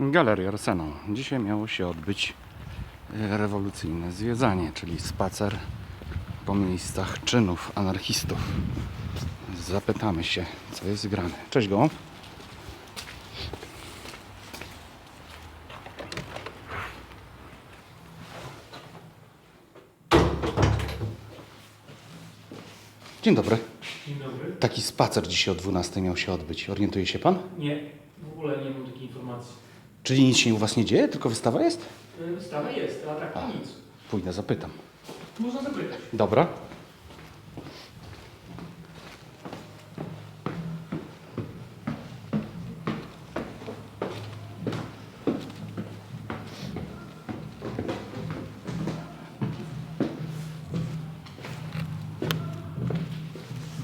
Galeria Arsenał. Dzisiaj miało się odbyć e, rewolucyjne zwiedzanie, czyli spacer po miejscach czynów anarchistów. Zapytamy się, co jest grane. Cześć Gołąb. Dzień dobry. Dzień dobry. Taki spacer dzisiaj o 12 miał się odbyć. Orientuje się pan? Nie, w ogóle nie mam takiej informacji. Czyli nic się u was nie dzieje, tylko wystawa jest? Y, Wystawa jest, a tak to nic. Pójdę, zapytam. Można zapytać. Dobra.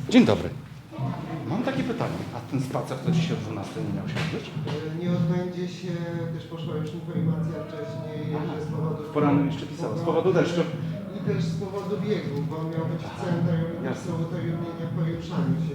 Dzień dobry. Mam takie pytanie. A ten spacer to dzisiaj o 12 nie miał się odbyć? Odbędzie się, też poszła już informacja wcześniej, że z powodu... Porannym jeszcze pisała, z powodu deszczu. I też z powodu biegu, bo on miał być w centrum utrudnienia w poruszaniu się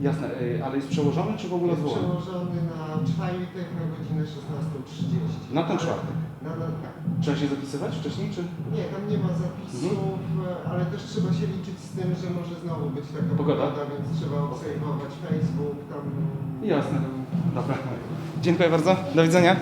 Jasne, y, ale jest przełożony czy w ogóle Jest zwołany? przełożony na czwartek na godzinę 16.30. Na ten czwartek? Na, na, tak. Trzeba się zapisywać wcześniej, czy? Nie, tam nie ma zapisów, Mhm. ale też trzeba się liczyć z tym, że może znowu być taka Pogoda? więc trzeba obserwować Facebook, tam... Jasne. Dobra. Dziękuję bardzo. Do widzenia.